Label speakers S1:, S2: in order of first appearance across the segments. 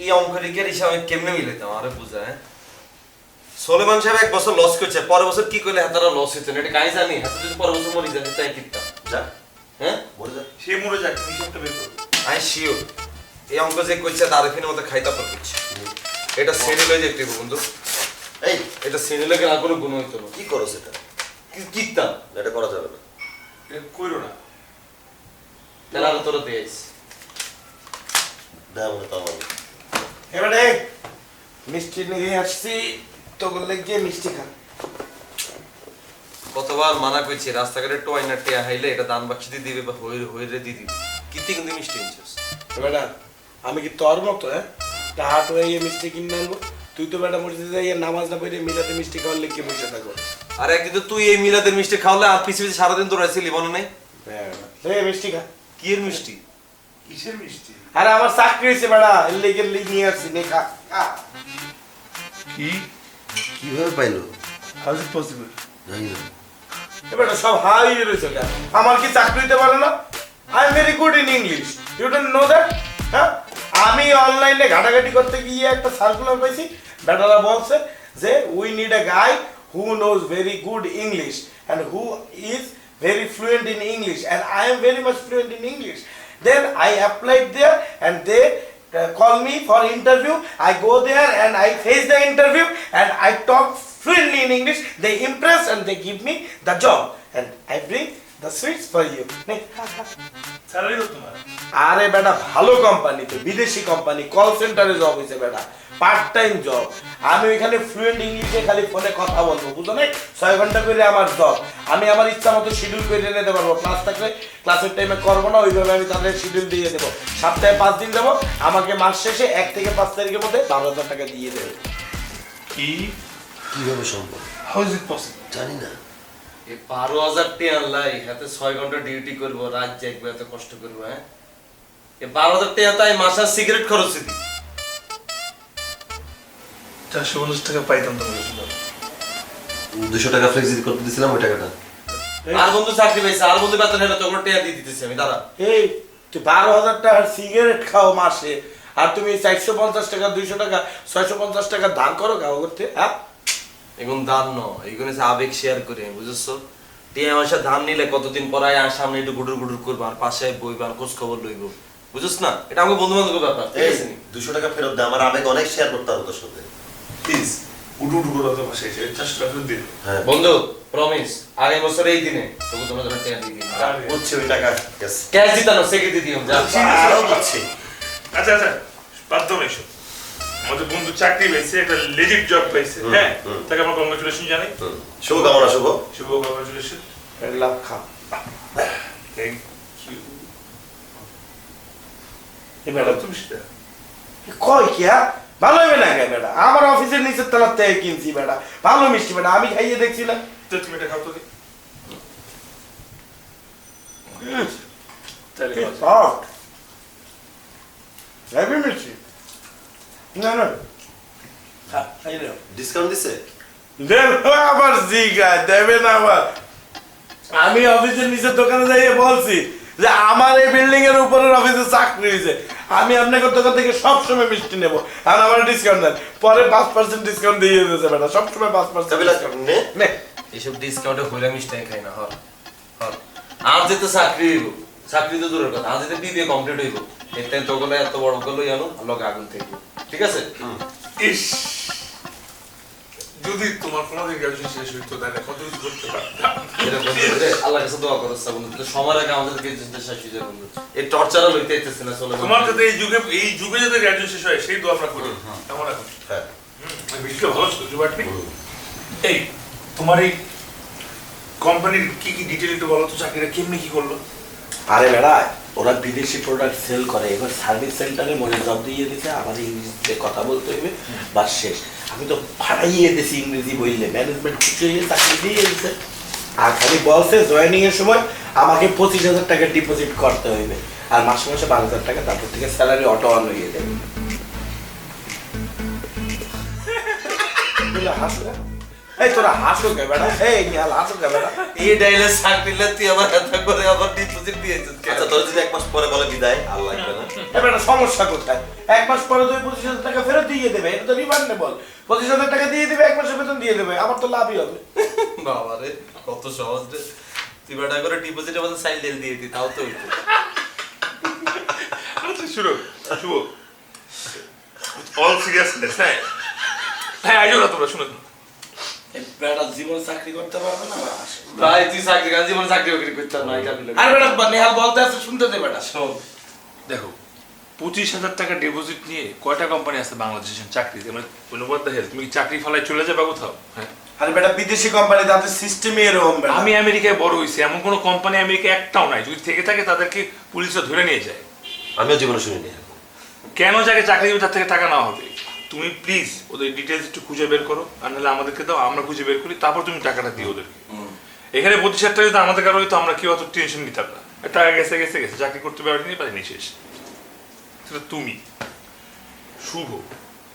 S1: এই অঙ্কটিকের হিসাবে কেমনে মিলাইতাম আরে বুঝা হ্যাঁ? সোলেমান সাহেব এক বছর লস করছে পরের বছর কি করলে হাতারা লস হইতো? এটা কাই জানি? হাতে যদি পরের বছর মরি যাবে তাই কিনতাম
S2: যা।
S1: হ্যাঁ?
S2: মরে যা।
S3: সে মরে যাক হিসাবটা বের করো।
S1: আমি শিওর এই অঙ্ক যে করছে দারুফিনের মতো খাইতা পর করছে। এটা শ্রেণি লয়ে হবে বন্ধু।
S2: এই।
S1: এটা শ্রেণি লগে আর কোনো গুণ হইতো না।
S2: কি করো সেটা?
S1: কি- কিনতাম
S2: এটা করা যাবে না।
S3: এটা কইরো না।
S1: তাহলে আরও তোরা
S2: দেওয়া মনে তাও আমি
S4: এবারে মিষ্টি নিয়ে আসছি তো বললে গিয়ে মিষ্টি খা।
S1: কতবার মানা করছি রাস্তাঘাটে টোয়াই না টেয়া হাইলে এটা দান বাক্সি দিবে বা হইরে হইরে দিয়ে দিবে কিতে কিন্তু মিষ্টি আনছিস।
S4: বেটা আমি কি তোর মতো হ্যাঁ? টাহাট হয়ে মিষ্টি কিনে আনব। তুই তো বেটা মসজিদে যাইয়ে নামাজ না পড়ে মিলাতে মিষ্টি খাওয়ার লেগে বসে থাকো।
S1: আর একদিন তো তুই এই মিলাদের মিষ্টি খাওয়ালে আর পিছিয়ে পিছিয়ে সারাদিন তোর আসছিলি মনে নেই?
S4: মিষ্টি খা।
S1: কি এর মিষ্টি?
S3: কিসের মিষ্টি?
S4: আরে আমার চাকরি হয়েছে এর লেগে লেগে নিয়ে আসছি নে খা খা।
S3: কি?
S2: কীভাবে পাইলো?
S3: হাউ ইজ পসিবল
S2: জানি না।
S4: এ বেটা সব হাই রয়েছে আমার কি চাকরি দিতে পারে না? I am very good in English you don't know that হ্যাঁ? আমি অনলাইনে ঘাটাঘাটি করতে গিয়ে একটা সার্কুলার পাইছি। বেটারা বলছে যে we need a guy who knows very good English and who is very fluent in English and I am very much fluent in English. Then I applied there and they uh, call me for interview. I go there and I face the interview and I talk fluently in English. They impress and they give me the job and I bring the sweets for you.
S3: a
S4: আরে বেটা ভালো company is বিদেশি company call সেন্টারে job হয়েছে বেটা part time job আমি ওইখানে fluent ইংলিশে খালি ফোনে কথা বলব বুঝো না ছয় ঘণ্টা করে আমার জব আমি আমার ইচ্ছা মতো শিডিউল করে নিতে পারব। ক্লাস থাকলে ক্লাসের টাইমে করব না ওইভাবে আমি তাদের শিডিউল দিয়ে দেবো। সপ্তাহে পাঁচ দিন দেবো আমাকে মাস শেষে এক থেকে পাঁচ তারিখের মধ্যে বারো হাজার টাকা দিয়ে দেবে।
S3: কি?
S2: কীভাবে সম্ভব?
S3: হাউ ইজ ইট পসিবল
S2: জানি না।
S1: এই বারো হাজার টিয়া লাই হাতে ছয় ঘণ্টা ডিউটি করব রাত জাগবো এত কষ্ট করব হ্যাঁ? এই বারো হাজার টিয়া তাই মাসার সিগারেট খরচ দিই
S3: চারশো পঞ্চাশ টাকা পাইতাম তোমার
S2: দুশো টাকা ফ্লেক্সি করতে দিছিলাম ওই টাকাটা।
S1: আর বন্ধু চাকরি পাইছে আর বন্ধু বেতন হলে তখন দিয়ে দিতেছি আমি দাঁড়া।
S4: এই তুই বারো হাজার টাকার সিগারেট খাও মাসে আর তুমি চারশো পঞ্চাশ টাকা দুইশো টাকা ছয়শো পঞ্চাশ টাকা ধার করো করতে হ্যাঁ?
S1: এখন দান ন এগুলো হচ্ছে আবেগ শেয়ার করে বুঝছ? টিয়া মাসে ধান নিলে কতদিন পর আয় আর সামনে একটু গুডুর গুডুর করব আর পাশে বইবা আর খোঁজ খবর লইব বুঝছ না? এটা আমাকে বন্ধু বান্ধবের ব্যাপার ঠিক আছে নি?
S2: দুশো টাকা ফেরত দে আমার আবেগ অনেক শেয়ার করতে হবে তোর সাথে।
S3: প্লিজ উঠু উঠু করে তো বসে এসে চারশো টাকা দিন
S2: হ্যাঁ
S1: বন্ধু প্রমিস আগামী বছর এই দিনে তবু তোমরা তোমার টিয়া দিয়ে দিন
S2: বুঝছি ওই টাকা।
S1: ক্যাশ দিতানো সেক্রেটারি দিও যা।
S2: আরও বুঝছি
S3: আচ্ছা আচ্ছা বাদ দাও এসব। আমাদের বন্ধু চাকরি পেয়েছে একটা লেজিট জব পেয়েছে হ্যাঁ? তাকে আমার কংগ্রেচুলেশন জানাই।
S2: হুম। শুভকামনা শুভ।
S3: শুভ কংগ্রেচুলেশন
S4: লাভ খাও
S3: থ্যাংক ইউ
S4: এই ম্যাডাম
S3: তুমি সেটা
S4: কয় কি হ্যাঁ? ভালো হবে না কে বেটা। আমার অফিসের নিচের তলার থেকে কিনছি বেটা। ভালো মিষ্টি বেটা। আমি খাইয়ে দেখছি না।
S3: তুমি এটা খাও তো দি তাহলে খাও।
S4: সফট হেভি মিষ্টি। না না। খা, খাইয়ে নাও।
S2: ডিসকাউন্ট দিছে?
S4: দেবে আবার জিগা দেবে না আবার। আমি অফিসের নিচের দোকানে যাইয়ে বলছি যে আমার এই বিল্ডিং এর উপরের অফিসে চাকরি হয়েছে আমি আপনাকে দোকান থেকে সবসময় মিষ্টি নেব। আর আমার ডিসকাউন্ট দেন পরে পাঁচ পার্সেন্ট ডিসকাউন্ট দিয়ে দিয়েছে ম্যাডাম সবসময় পাঁচ পার্সেন্ট
S2: নে।
S1: এইসব ডিসকাউন্টে হইলে মিষ্টি খাই না হর হর আর যেতে চাকরি হইব চাকরি তো দূরের কথা। আর যেতে বিবিএ কমপ্লিট হইব এতে তো গেলে এত বড় গেলো জানো লগে আগুন থেকে। ঠিক আছে?
S3: ইস। যদি তোমার কোনোদিন গ্রাজুয়েশন শেষ হইতো তাহলে কত কিছু করতে পারতাম?
S1: এটা বন্ধু রে, আল্লাহর কাছে দোয়া করো বন্ধু তো সময়ের আগে আমাদের গ্রাজুয়েশনটা শেষ হয়ে যায় এই না চলে
S3: তোমার যাতে এই যুগে এই যুগে যাতে গ্রাজুয়েশন শেষ হয় সেই দোয়া আমরা করি কেমন এখন?
S2: হ্যাঁ।
S3: বিষয়টা ভালো ছিল এই তোমার এই কোম্পানির কি কি ডিটেল একটু বলো তো চাকরিটা কেমনি কি করল?
S4: আরে বেড়া ওরা বিদেশি প্রোডাক্ট সেল করে। এবার সার্ভিস সেন্টারে মনে জব দিয়ে দিতে আমার ইংরেজিতে কথা বলতে হইবে বাস শেষ। আমি তো ফাড়াইয়ে দিছি ইংরেজি বললে ম্যানেজমেন্ট হয়ে চাকরি দিয়ে দিছে। আর খালি বলছে জয়েনিং এর সময় আমাকে পঁচিশ হাজার টাকা ডিপোজিট করতে হইবে। আর মাসে মাসে বারো হাজার টাকা তারপর থেকে স্যালারি অটো অন হয়ে যাবে। হাসলে? এই তোরা হাসো কে বেটা। এই নিহাল হাসো কে বেটা।
S1: এই ডাইলে চাকরিলে তুই আমার এত করে আবার ডিপোজিট দিয়েছিস
S2: আচ্ছা তোর যদি এক মাস পরে বলে বিদায় আর লাগবে না।
S4: এ বেটা সমস্যা কোথায়? এক মাস পরে তুই পঁচিশ হাজার টাকা ফেরত দিয়ে দেবে এটা তো রিফান্ডেবল পঁচিশ হাজার টাকা দিয়ে দেবে এক মাসের বেতন দিয়ে দেবে আমার তো লাভই হবে।
S1: বাবা রে কত সহজ রে। তুই বেটা করে ডিপোজিটের মধ্যে সাইল দিয়ে দিয়ে দি তাও তো হইতো।
S3: আচ্ছা শুনো শুভ। অল সিরিয়াসনেস হ্যাঁ। হ্যাঁ আইও না তোমরা শুনো।
S4: বেটা জীবন চাকরি করতে পারবে না?
S1: ভাই তুই চাকরি কাজ চাকরি বাকরি করতাম না
S4: আর বেটা নেহাল বলতে আছে শুনতে দে বেটা
S1: শোন
S3: দেখো পঁচিশ হাজার টাকা ডিপোজিট নিয়ে কয়টা কোম্পানি আছে বাংলাদেশের চাকরিতে? মানে অনুবাদ তুমি চাকরি ফালায় চলে যাবে কোথাও? হ্যাঁ।
S4: আরে বেটা বিদেশি কোম্পানি তাদের সিস্টেমই এরকম
S3: আমি আমেরিকায় বড় হয়েছি এমন কোনো কোম্পানি আমেরিকায় একটাও নাই যদি থেকে থাকে তাদেরকে পুলিশরা ধরে নিয়ে যায়।
S2: আমিও জীবনে শুনিনি।
S3: কেন যাকে চাকরি তার থেকে টাকা নেওয়া হবে? তুমি প্লিজ ওদের ডিটেলস একটু খুঁজে বের করো আর নাহলে আমাদেরকে দাও আমরা খুঁজে বের করি তারপর তুমি টাকাটা দিও ওদেরকে। এখানে পঁচিশ হাজার টাকা আমাদের কারও হইতো আমরা কেউ অত টেনশন নিতাম না। টাকা গেছে গেছে গেছে চাকরি করতে পারিনি পারিনি শেষ। সেটা তুমি। শুভ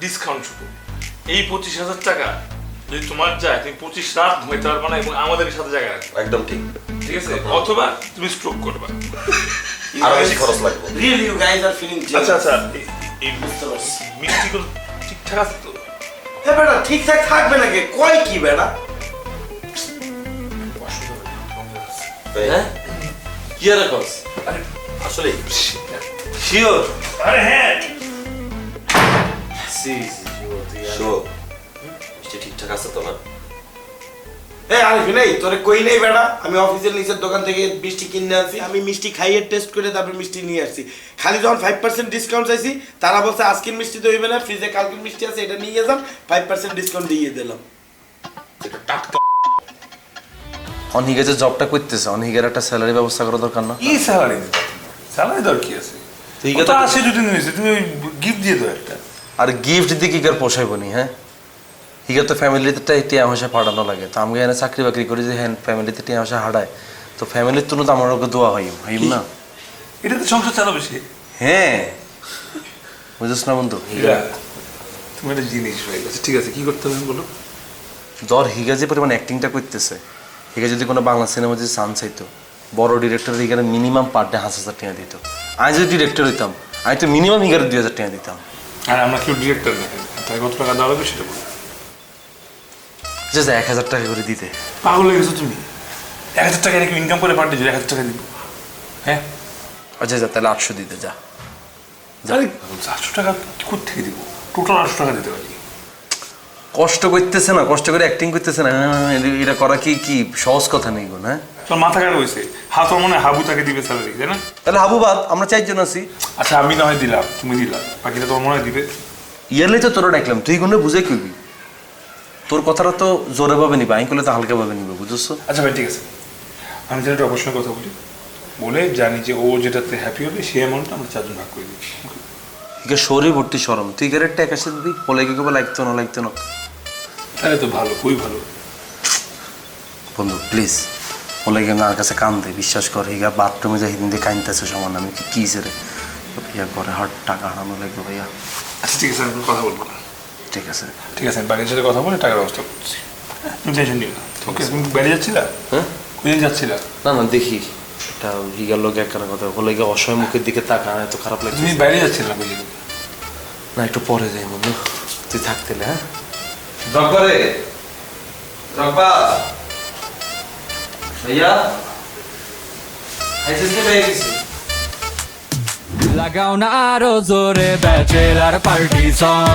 S3: ডিসকাউন্ট শুভ। এই পঁচিশ হাজার টাকা যদি তোমার যায় তুমি পঁচিশ রাত ঘুমাইতে পারবে না এবং আমাদের সাথে জায়গা রাখবে।
S2: একদম ঠিক।
S3: ঠিক আছে? অথবা তুমি স্ট্রোক করবা।
S2: আরও বেশি খরচ লাগবে।
S4: Really you guys are feeling
S3: আচ্ছা আচ্ছা এই- এই আছে তো
S4: হ্যাঁ বেটা ঠিকঠাক থাকবে নাকি কয় কি বেটা
S1: হ্যাঁ কি আর কস
S2: আসলে
S1: শিওর
S3: আরে হ্যাঁ
S1: সি সি শিওর
S2: ঠিকঠাক আছে তো না
S4: এই আরিফ নেই তোরে কই নেই বেটা আমি অফিসের নিচের দোকান থেকে মিষ্টি কিনে আনছি। আমি মিষ্টি খাইয়ে টেস্ট করে তারপর মিষ্টি নিয়ে আসছি। খালি যখন ফাইভ পার্সেন্ট ডিসকাউন্ট চাইছি তারা বলছে আজকের মিষ্টি তো হইবে না ফ্রিজে কালকের মিষ্টি আছে এটা নিয়ে যান ফাইভ পার্সেন্ট ডিসকাউন্ট দিয়ে দিলাম।
S1: অনিকে যে জবটা করতেছে অনিকের একটা স্যালারি ব্যবস্থা করা দরকার না?
S3: কি স্যালারি স্যালারি দর কি আছে?
S1: ঠিক আছে।
S3: আসে দুদিন নিয়েছে তুমি গিফট দিয়ে দাও একটা।
S1: আর গিফট দিয়ে কি করে পোষাইব নি হ্যাঁ? হিগার তো ফ্যামিলিতে টিয়া পয়সা পাঠানো লাগে। তো আমি এখানে চাকরি বাকরি করি যে হ্যাঁ ফ্যামিলিতে টিয়া পয়সা হারায়। তো ফ্যামিলির তুলনা তো আমার ওকে দোয়া হইম হইম না?
S3: এটা তো সংসার চালাবে সে
S1: হ্যাঁ। বুঝিস না বন্ধু? হিগা
S3: তুমি একটা জিনিস হয়ে গেছে। ঠিক আছে কি করতে হবে বলো?
S1: ধর হিগা যে পরিমাণ অ্যাক্টিংটা করতেছে হিগা যদি কোনো বাংলা সিনেমা যদি চান্স চাইতো বড় ডিরেক্টর হিগারে মিনিমাম পার ডে হাজার হাজার টাকা দিত। আমি যদি ডিরেক্টর হইতাম আমি তো মিনিমাম হিগারে দুই হাজার টাকা দিতাম।
S3: আর আমরা কেউ ডিরেক্টর না। তাই কত টাকা দেওয়া সেটা বলো।
S1: যে এক হাজার টাকা করে দিতে।
S3: পাগল হয়ে গেছো তুমি। এক হাজার টাকা নাকি ইনকাম করে পাঠিয়ে এক হাজার টাকা দিব। হ্যাঁ?
S1: আচ্ছা যা তাহলে আটশো দিতে যা। যা।
S3: আটশো টাকা কোথা থেকে দিব? টোটাল আটশো টাকা দিতে পারি।
S1: কষ্ট করতেছে না কষ্ট করে অ্যাক্টিং করতেছে না। হ্যাঁ, এটা- এটা করা কি কি সহজ কথা নেই গো হ্যাঁ?
S3: তোর মাথা খারাপ হয়েছে। হাত মনে হয় হাবু তাকে দিবে স্যালারি তাই না?
S1: তাহলে হাবুবাদ আমরা চারজন আছি।
S3: আচ্ছা আমি না হয় দিলাম তুমি দিলাম বাকিটা তোমার মনে হয় দিবে।
S1: ইয়ারলি তো তোরা ডাকলাম তুই কোনো বুঝে কইবি? তোর কথাটা তো জোরে ভাবে নিবা আমি করলে তো হালকা ভাবে নিবে বুঝছ?
S3: আচ্ছা ভাই ঠিক আছে। আমি তাহলে একটা অবশ্যই কথা বলি বলে জানি যে ও যেটাতে হ্যাপি হবে সেই অ্যামাউন্টটা আমরা চারজন ভাগ করে দিই
S1: ইকে শরীর ভর্তি সরম। তুই গেলে টাকা সে দিবি বলে কি কেবল লাগতো না লাগতো না
S3: তাহলে তো ভালো খুবই ভালো।
S1: বন্ধু প্লিজ বলে গিয়ে আমার কাছে কান দে বিশ্বাস করে ইগা বাথরুমে যাই হিন্দি কাইনতেছে সমান আমি কি কি রে। ইয়া করে হাট টাকা হারানো লাগবে ভাইয়া।
S3: আচ্ছা ঠিক আছে আমি কথা বলব। না
S1: ঠিক আছে
S3: ঠিক আছে বাড়ির সাথে কথা বলে টাকার ব্যবস্থা করছি। তুমি টেনশন নিও না। ওকে তুমি বাইরে যাচ্ছিলা?
S1: হ্যাঁ?
S3: কোথায় যাচ্ছিলা?
S1: না না দেখি। এটা হিগার লোক এক কথা বলে গিয়ে অসহায় মুখের দিকে তাকা এত খারাপ লাগছে।
S3: তুমি বাইরে যাচ্ছিলা বুঝলি
S1: না একটু পরে যাই বন্ধু তুই থাকতেলে হ্যাঁ? রকবারে রকবা ভাইয়া আইসিস পেয়ে গেছি
S5: লাগাও না আরও জোরে ব্যাচেলার পার্টি সং